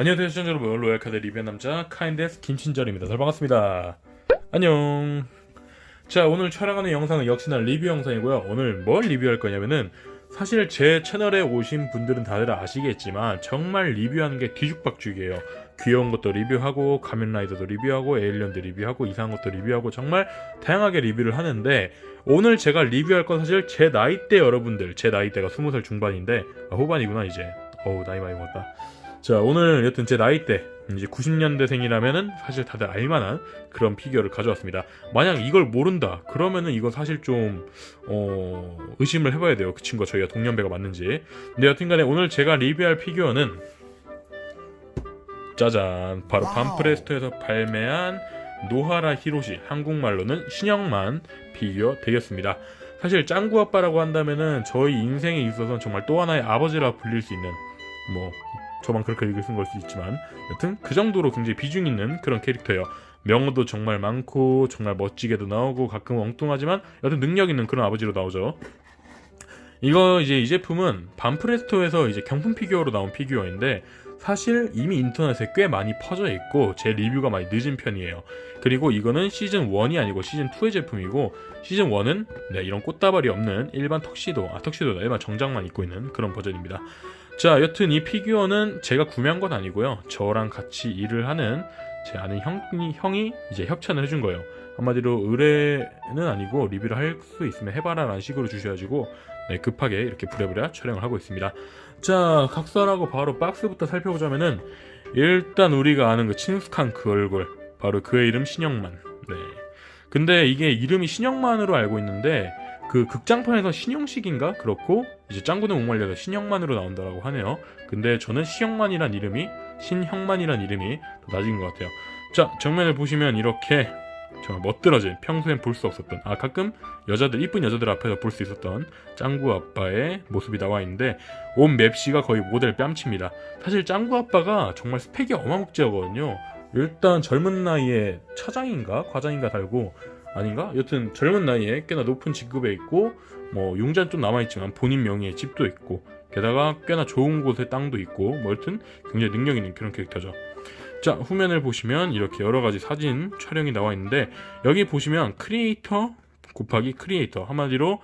안녕하세요 시청자 여러분. 로얄카드 리뷰 남자 카인데스 김친절입니다. 잘 반갑습니다. 안녕. 자 오늘 촬영하는 영상은 역시나 리뷰 영상이고요. 오늘 뭘 리뷰할 거냐면은 사실 제 채널에 오신 분들은 다들 아시겠지만 정말 리뷰하는 게 뒤죽박죽이에요. 귀여운 것도 리뷰하고 가면라이더도 리뷰하고 에일리언도 리뷰하고 이상한 것도 리뷰하고 정말 다양하게 리뷰를 하는데 오늘 제가 리뷰할 건 사실 제 나이대 여러분들 제 나이대가 20살 중반인데 아, 후반이구나 이제. 어우 나이 많이 먹었다 자 오늘 여튼 제 나이대 이제 90년대생이라면은 사실 다들 알만한 그런 피규어를 가져왔습니다. 만약 이걸 모른다 그러면은 이건 사실 좀 어, 의심을 해봐야 돼요. 그 친구가 저희가 동년배가 맞는지. 근데 여튼간에 오늘 제가 리뷰할 피규어는 짜잔 바로. 반프레스토에서 발매한 노하라 히로시 한국말로는 신영만 피규어 되겠습니다. 사실 짱구 아빠라고 한다면은 저희 인생에 있어서는 정말 또 하나의 아버지라 불릴 수 있는 뭐 저만 그렇게 쓴걸수 있지만 여튼 그 정도로 굉장히 비중 있는 그런 캐릭터예요. 명어도 정말 많고 정말 멋지게도 나오고 가끔 엉뚱하지만 여튼 능력 있는 그런 아버지로 나오죠. 이거 이제 이 제품은 반프레스토에서 이제 경품 피규어로 나온 피규어인데 사실 이미 인터넷에 꽤 많이 퍼져 있고 제 리뷰가 많이 늦은 편이에요. 그리고 이거는 시즌 1이 아니고 시즌 2의 제품이고 시즌 1은 네, 이런 꽃다발이 없는 일반 턱시도, 아 턱시도다 일반 정장만 입고 있는 그런 버전입니다. 자, 여튼 이 피규어는 제가 구매한 건 아니고요. 저랑 같이 일을 하는 제 아는 형이, 형이 이제 협찬을 해준 거예요. 한마디로 의뢰는 아니고 리뷰를 할 수 있으면 해봐라 라는 식으로 주셔가지고 네, 급하게 이렇게 부랴부랴 촬영을 하고 있습니다. 자, 각설하고 바로 박스부터 살펴보자면은 일단 우리가 아는 그 친숙한 그 얼굴 바로 그의 이름 신영만. 네. 근데 이게 이름이 신영만으로 알고 있는데 그 극장판에서 신영식인가 그렇고 이제 짱구는 목말려서 신영만으로 나온다라고 하네요. 근데 저는 신영만이란 이름이 신형만이란 이름이 더 낮은 것 같아요. 자 정면을 보시면 이렇게 정말 멋들어진 평소엔 볼 수 없었던 아 가끔 여자들 이쁜 여자들 앞에서 볼 수 있었던 짱구 아빠의 모습이 나와 있는데 온 맵시가 거의 모델 뺨칩니다. 사실 짱구 아빠가 정말 스펙이 어마무지하거든요. 일단 젊은 나이에 차장인가 과장인가 달고 아닌가? 여튼 젊은 나이에 꽤나 높은 직급에 있고 뭐 용자는 좀 남아있지만 본인 명의의 집도 있고 게다가 꽤나 좋은 곳에 땅도 있고 뭐 여튼 굉장히 능력 있는 그런 캐릭터죠. 자 후면을 보시면 이렇게 여러 가지 사진 촬영이 나와 있는데 여기 보시면 크리에이터 곱하기 크리에이터 한마디로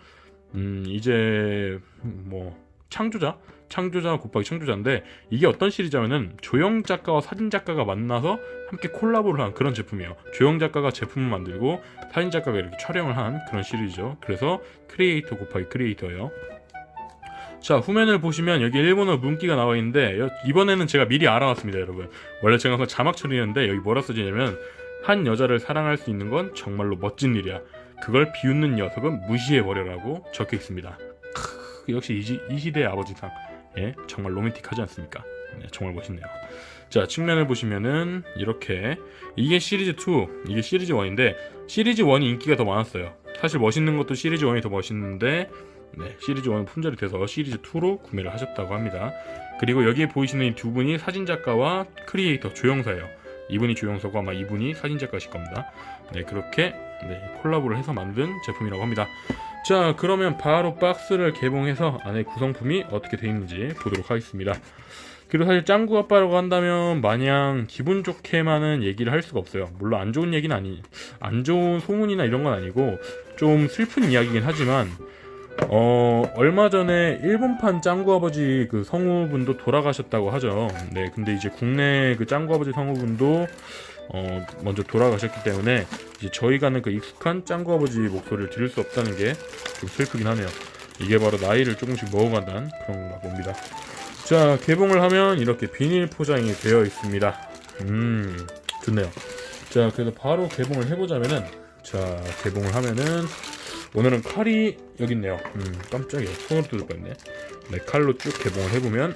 음 이제 뭐 창조자 창조자 곱하기 창조자인데 이게 어떤 시리즈냐면은 조영 작가와 사진 작가가 만나서 함께 콜라보를 한 그런 제품이에요. 조영 작가가 제품을 만들고 사진 작가가 이렇게 촬영을 한 그런 시리즈죠. 그래서 크리에이터 곱하기 크리에이터예요. 자 후면을 보시면 여기 일본어 문기가 나와 있는데 여- 이번에는 제가 미리 알아왔습니다 여러분 원래 제가 그 자막 처리했는데 여기 뭐라 써지냐면 한 여자를 사랑할 수 있는 건 정말로 멋진 일이야 그걸 비웃는 녀석은 무시해버려라고 적혀 있습니다 크, 역시 이, 시- 이 시대의 아버지상 예, 정말 로맨틱하지 않습니까 네, 정말 멋있네요 자 측면을 보시면은 이렇게 이게 시리즈 2 이게 시리즈 1인데 시리즈 1이 인기가 더 많았어요 사실 멋있는 것도 시리즈 1이 더 멋있는데 네, 시리즈 1은 품절이 돼서 시리즈 2로 구매를 하셨다고 합니다. 그리고 여기에 보이시는 이 두 분이 사진작가와 크리에이터 조영사예요. 이분이 조영사고 아마 이분이 사진작가실 겁니다. 네, 그렇게 네, 콜라보를 해서 만든 제품이라고 합니다. 자, 그러면 바로 박스를 개봉해서 안에 구성품이 어떻게 되어 있는지 보도록 하겠습니다. 그리고 사실 짱구 아빠라고 한다면 마냥 기분 좋게만은 얘기를 할 수가 없어요. 물론 안 좋은 얘기는 아니, 안 좋은 소문이나 이런 건 아니고 좀 슬픈 이야기긴 하지만 어 얼마 전에 일본판 짱구 아버지 그 성우분도 돌아가셨다고 하죠. 네, 근데 이제 국내 그 짱구 아버지 성우분도 어 먼저 돌아가셨기 때문에 이제 저희가는 그 익숙한 짱구 아버지 목소리를 들을 수 없다는 게 좀 슬프긴 하네요. 이게 바로 나이를 조금씩 먹어간다는 그런 건가 봅니다. 자 개봉을 하면 이렇게 비닐 포장이 되어 있습니다. 음 좋네요. 자 그래서 바로 개봉을 해보자면은 자 개봉을 하면은 오늘은 칼이 여기 있네요. 음, 깜짝이야. 손으로 뜯을 뻔했네. 네, 칼로 쭉 개봉을 해보면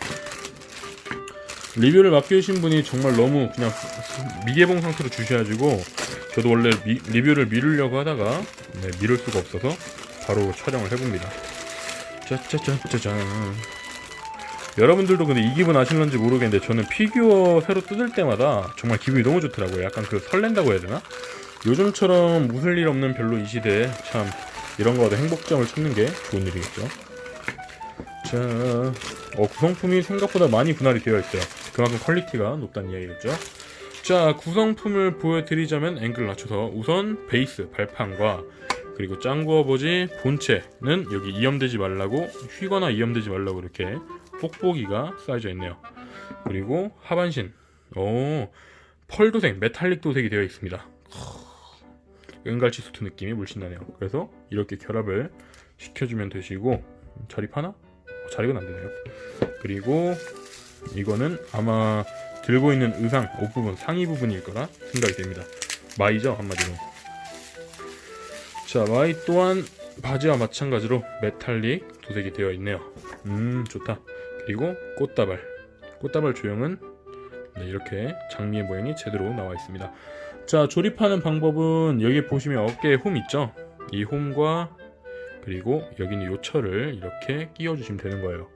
리뷰를 맡겨주신 분이 정말 너무 그냥 미개봉 상태로 주셔가지고 저도 원래 미- 리뷰를 미루려고 하다가 네, 미룰 수가 없어서 바로 촬영을 해봅니다. 짜짜짜짜짠. 여러분들도 근데 이 기분 아실런지 모르겠는데 저는 피규어 새로 뜯을 때마다 정말 기분이 너무 좋더라고요. 약간 그 설렌다고 해야 되나? 요즘처럼 웃을 일 없는 별로 이 시대에 참 이런 거라도 행복점을 찾는 게 좋은 일이겠죠. 자, 어, 구성품이 생각보다 많이 분할이 되어 있어요. 그만큼 퀄리티가 높다는 이야기겠죠. 자 구성품을 보여드리자면 앵글을 낮춰서 우선 베이스 발판과 그리고 짱구 아버지 본체는 여기 이염되지 말라고 휘거나 이염되지 말라고 이렇게 뽁뽁이가 쌓여져 있네요. 그리고 하반신 오 펄도색 메탈릭 도색이 되어 있습니다. 은갈치 수트 느낌이 물씬 나네요. 그래서 이렇게 결합을 시켜주면 되시고 자립 하나? 어, 자립은 안 되네요. 그리고 이거는 아마 들고 있는 의상 옷 부분 상의 부분일 거라 생각이 됩니다. 마이죠 한마디로. 자 마이 또한 바지와 마찬가지로 메탈릭 도색이 되어 있네요. 음 좋다. 그리고 꽃다발 꽃다발 조형은 네, 이렇게 장미의 모양이 제대로 나와 있습니다. 자 조립하는 방법은 여기 보시면 어깨에 홈 있죠? 이 홈과 그리고 여기 있는 요 철을 이렇게 끼워 주시면 되는 거예요.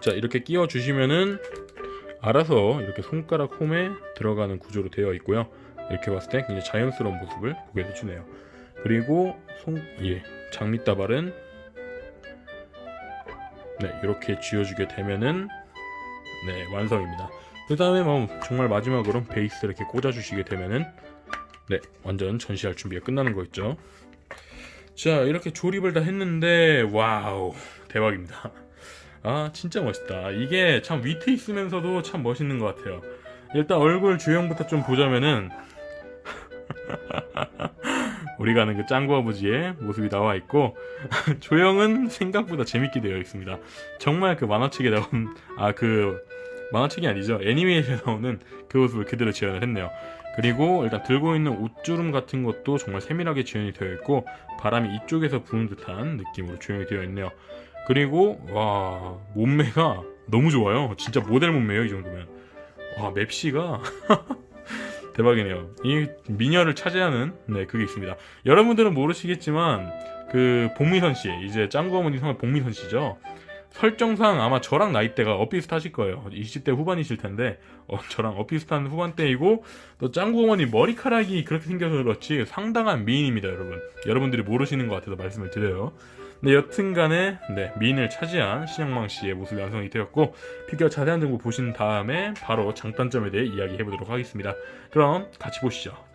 자 이렇게 끼워 주시면은 알아서 이렇게 손가락 홈에 들어가는 구조로 되어 있고요. 이렇게 봤을 때 굉장히 자연스러운 모습을 보게 해주네요. 그리고 손, 예, 장미다발은 네, 이렇게 쥐어주게 되면은 네, 완성입니다. 그 다음에 뭐 정말 마지막으로 베이스 이렇게 꽂아주시게 되면은 네, 완전 전시할 준비가 끝나는 거 있죠. 자, 이렇게 조립을 다 했는데 와우, 대박입니다. 아, 진짜 멋있다. 이게 참 위트 있으면서도 참 멋있는 것 같아요. 일단 얼굴 주형부터 좀 보자면은 우리가 아는 그 짱구 아버지의 모습이 나와 있고 조형은 생각보다 재밌게 되어 있습니다. 정말 그 만화책에 나온 아 그 만화책이 아니죠 애니메이션에 나오는 그 모습을 그대로 재현을 했네요. 그리고 일단 들고 있는 옷주름 같은 것도 정말 세밀하게 지원이 되어 있고 바람이 이쪽에서 부는 듯한 느낌으로 조형이 되어 있네요. 그리고 와 몸매가 너무 좋아요. 진짜 모델 몸매예요 이 정도면. 와 맵시가 대박이네요. 이 미녀를 차지하는 네 그게 있습니다. 여러분들은 모르시겠지만 그 복미선 씨 이제 짱구 어머니 성을 복미선 씨죠. 설정상 아마 저랑 나이대가 엇비슷하실 거예요. 20대 후반이실 텐데 어, 저랑 엇비슷한 후반대이고 또 짱구 어머니 머리카락이 그렇게 생겨서 그렇지 상당한 미인입니다, 여러분. 여러분들이 모르시는 것 같아서 말씀을 드려요. 네, 여튼간에 네, 미인을 차지한 신영망 씨의 모습이 완성이 되었고 피규어 자세한 정보 보신 다음에 바로 장단점에 대해 이야기해 보도록 하겠습니다. 그럼 같이 보시죠.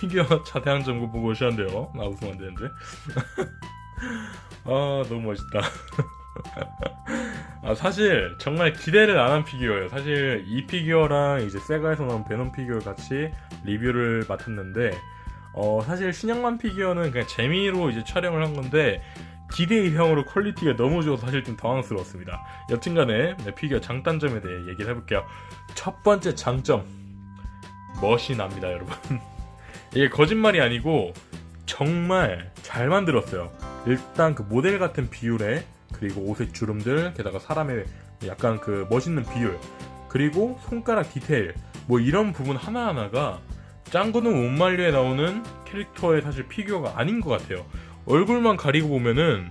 피규어 자세한 정보 보고 오셨는데요. 나 웃으면 안 되는데. 아, 너무 멋있다. 아, 사실 정말 기대를 안 한 피규어예요. 사실 이 피규어랑 이제 세가에서 나온 베놈 피규어 같이 리뷰를 맡았는데, 어, 사실 신형만 피규어는 그냥 재미로 이제 촬영을 한 건데, 디데이형으로 퀄리티가 너무 좋아서 사실 좀 당황스러웠습니다. 여튼간에 네, 피규어 장단점에 대해 얘기를 해볼게요. 첫 번째 장점 멋이 납니다, 여러분. 이게 거짓말이 아니고 정말 잘 만들었어요. 일단 그 모델 같은 비율에 그리고 옷의 주름들 게다가 사람의 약간 그 멋있는 비율 그리고 손가락 디테일 뭐 이런 부분 하나하나가 짱구는 못말려에 나오는 캐릭터의 사실 피규어가 아닌 것 같아요. 얼굴만 가리고 보면은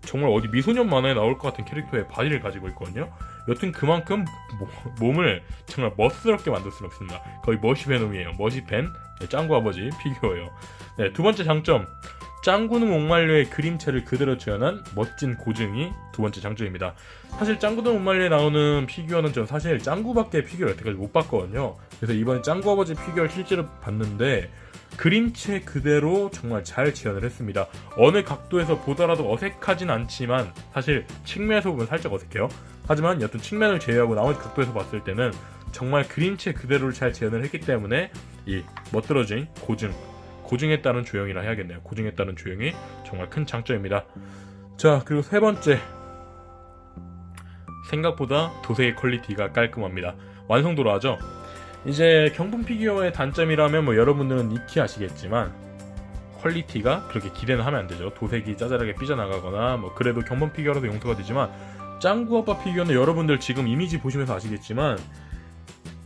정말 어디 미소년 만화에 나올 것 같은 캐릭터의 바디를 가지고 있거든요. 여튼 그만큼 모- 몸을 정말 멋스럽게 만들 수는 없습니다. 거의 머시 베놈이에요. 머시 벤 네, 짱구 아버지 피규어예요. 네, 두 번째 장점 짱구는 목말려의 그림체를 그대로 재현한 멋진 고증이 두 번째 장점입니다. 사실 짱구는 목말려에 나오는 피규어는 전 사실 짱구밖에 피규어를 여태까지 못 봤거든요. 그래서 이번에 짱구 아버지 피규어를 실제로 봤는데 그림체 그대로 정말 잘 재현을 했습니다. 어느 각도에서 보더라도 어색하진 않지만 사실 측면에서 보면 살짝 어색해요. 하지만 여튼 측면을 제외하고 나머지 각도에서 봤을 때는 정말 그림체 그대로를 잘 재현을 했기 때문에 이 멋들어진 고증 고증에 따른 조형이라 해야겠네요. 고증에 따른 조형이 정말 큰 장점입니다. 자 그리고 세 번째 생각보다 도색의 퀄리티가 깔끔합니다. 완성도로 하죠. 이제 경품 피규어의 단점이라면 뭐 여러분들은 익히 아시겠지만 퀄리티가 그렇게 기대는 하면 안 되죠. 도색이 짜잘하게 삐져나가거나 뭐 그래도 경품 피규어라도 용서가 되지만 짱구 아빠 피규어는 여러분들 지금 이미지 보시면서 아시겠지만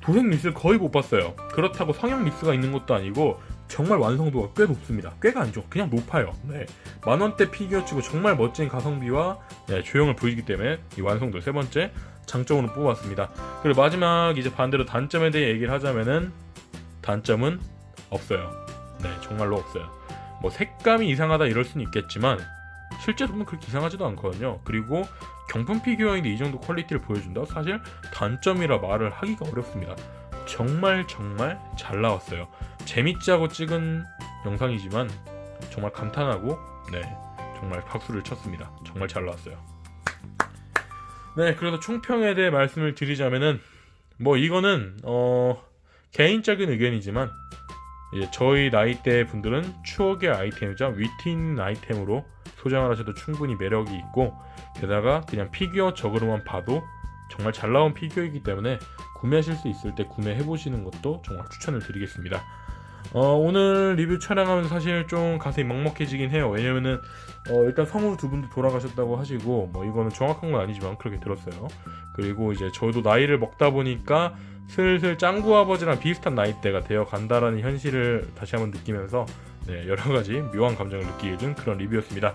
도색 리스를 거의 못 봤어요. 그렇다고 성형 리스가 있는 것도 아니고 정말 완성도가 꽤 높습니다. 꽤가 아니죠. 그냥 높아요. 네. 만원대 피규어치고 정말 멋진 가성비와 네, 조형을 보이기 때문에 이 완성도 세 번째 장점으로 뽑았습니다. 그리고 마지막 이제 반대로 단점에 대해 얘기를 하자면은 단점은 없어요. 네, 정말로 없어요. 뭐 색감이 이상하다 이럴 수는 있겠지만 실제로 보면 그렇게 이상하지도 않거든요. 그리고 경품 피규어인데 이 정도 퀄리티를 보여준다? 사실 단점이라 말을 하기가 어렵습니다. 정말 정말 잘 나왔어요. 재밌지 하고 찍은 영상이지만 정말 감탄하고 네 정말 박수를 쳤습니다. 정말 잘 나왔어요. 네 그래서 총평에 대해 말씀을 드리자면은 뭐 이거는 어 개인적인 의견이지만 이제 저희 나이대 분들은 추억의 아이템이자 위트 있는 아이템으로 소장을 하셔도 충분히 매력이 있고 게다가 그냥 피규어 적으로만 봐도 정말 잘 나온 피규어이기 때문에 구매하실 수 있을 때 구매해 보시는 것도 정말 추천을 드리겠습니다. 어, 오늘 리뷰 촬영하면서 사실 좀 가슴이 먹먹해지긴 해요. 왜냐면은 어, 일단 성우 두 분도 돌아가셨다고 하시고 뭐 이거는 정확한 건 아니지만 그렇게 들었어요. 그리고 이제 저도 나이를 먹다 보니까 슬슬 짱구 아버지랑 비슷한 나이대가 되어 간다라는 현실을 다시 한번 느끼면서 네, 여러 가지 묘한 감정을 느끼게 된 그런 리뷰였습니다.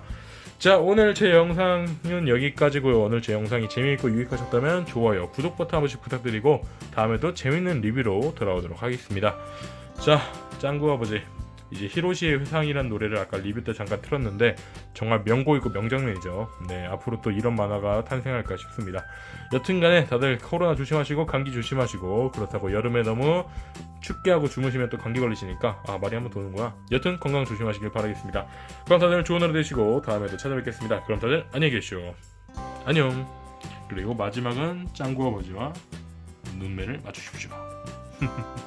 자 오늘 제 영상은 여기까지고요. 오늘 제 영상이 재미있고 유익하셨다면 좋아요, 구독 버튼 한 번씩 부탁드리고 다음에도 재밌는 리뷰로 돌아오도록 하겠습니다. 자 짱구 아버지 이제 히로시의 회상이란 노래를 아까 리뷰 때 잠깐 틀었는데 정말 명곡이고 명장면이죠. 네 앞으로 또 이런 만화가 탄생할까 싶습니다. 여튼간에 다들 코로나 조심하시고 감기 조심하시고 그렇다고 여름에 너무 춥게 하고 주무시면 또 감기 걸리시니까 아 말이 한번 도는 거야. 여튼 건강 조심하시길 바라겠습니다. 그럼 다들 좋은 하루 되시고 다음에도 찾아뵙겠습니다. 그럼 다들 안녕히 계시오. 안녕. 그리고 마지막은 짱구 아버지와 눈매를 맞추십시오.